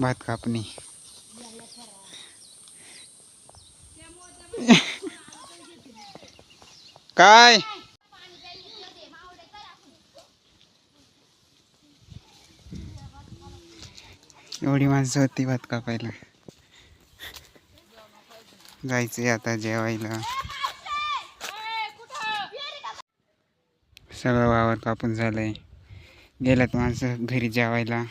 भात कापणी. काय? एवढी माणसं होती भात कापायला. जायचंय आता जेवायला. सगळं वावर कापून झालं आहे गेल्यात माणसं घरी जेवायला.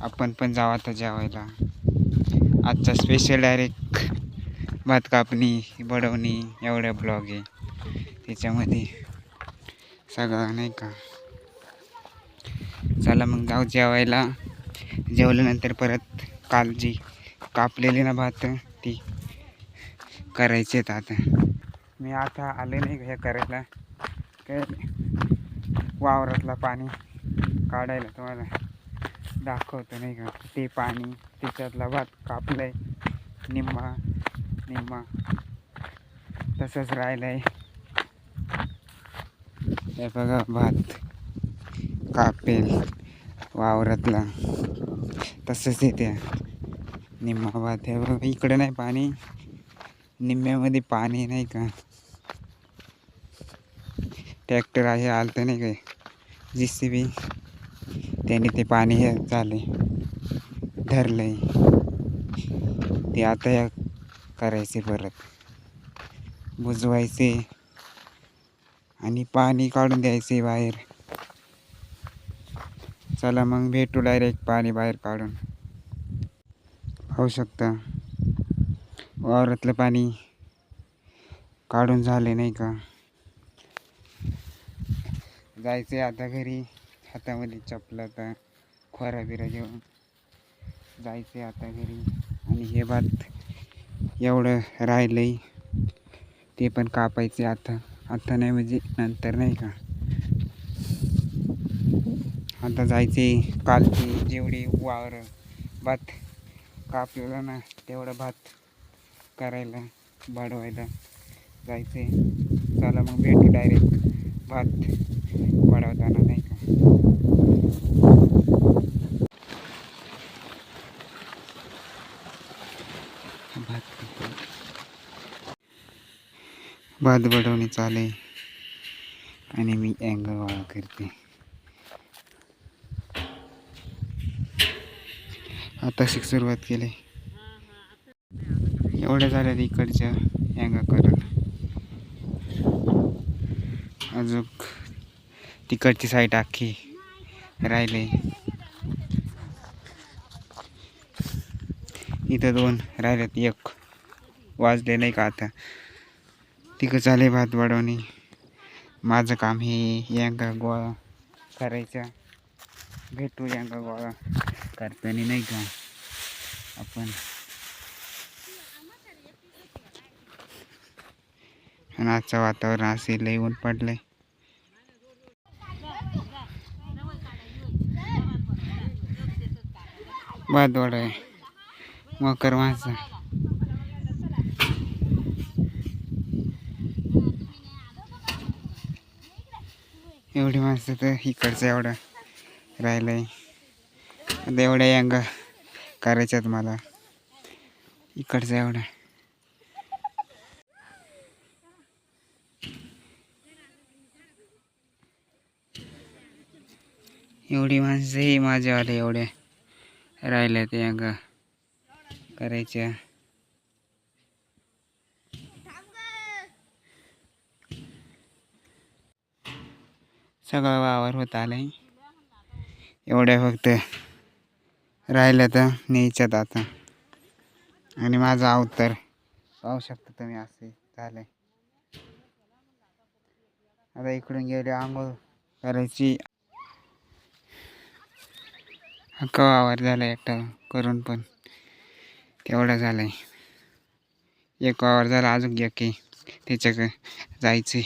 आपण पण जाऊ आता जेवायला. आजचा स्पेशल डायरेक्ट भात कापणी बडवणी एवढ्या ब्लॉग आहे. त्याच्यामध्ये सगळं नाही का? चला मग जाऊ जेवायला. जेवल्यानंतर परत काल जी कापलेली ना भात ती करायचे आहेत आता. मी आता आले नाही हे करायला? काय वावरातला पाणी काढायला तुम्हाला दाखवतो नाही का? ते पाणी त्याच्यातला भात कापलंय. निम्मा निम्मा. तसंच राहिलंय. हे बघा भात कापेल वावरातला. तसंच येते निम्मा भात हे बघा इकडं नाही पाणी. निम्म्यामध्ये पाणी नाही का? ट्रॅक्टर आहे आलतं नाही काय जी सी बी त्याने ते पाणी हे झाले धरलंय. ते आता या करायचे परत. बुजवायचे आणि पाणी काढून द्यायचे बाहेर. चला मग भेटू डायरेक्ट पाणी बाहेर काढून. पाहू शकता. वावरातलं पाणी काढून झाले नाही का? जायचे आता घरी. हातामध्ये चपला आता खोरा बिरा घेऊन. आहे आता घरी. आणि हे भात एवढं राहिलंय ते पण कापायचे आता. आता नाही म्हणजे नंतर नाही का? आता जायचे कालची जेवढी वावर भात कापलेला ना तेवढं भात करायला वाढवायला जायचे चला मग भेटू डायरेक्ट भात वाढवताना नाही का? भात भात वाढवणे चाले. आणि मी अँगल वाळा करते. आता शिक सुरुवात केली. एवढ्या झाल्या इकडच्या अँगा करत अजून तिकडची साईड अख्खी राहिले. इथं दोन राहिलेत एक वाजले नाही का आता. तिकडं चाले भात वाढवणे. माझं काम हे यांका गोळा करायचा. भेटू यांका गोळा करताना नाही का? आपण. आणि आजचं वातावरण असे लई ऊन पडलंय. भात आहे. मकर माणसं. एवढी माणसं तर इकडचं एवढं राहिलंय. आता एवढ्या यांगा करायच्यात मला. इकडचं एवढं. एवढी माणसंही माझ्यावाले एवढे. राहिल्या ते अंगा. करायच्या. सगळं वावर होत आलंय. एवढ्या फक्त राहिल्या तर न्यायच्यात आता. आणि माझा अवतर पाहू शकता तुम्ही असे झालंय आता इकडून गेले आंघोळ करायची. हक्का वावर झाला एकटा? करून पण. तेवढा झालाय. एक वावर झाला अजून एक आहे. त्याच्याकडे जायचंय.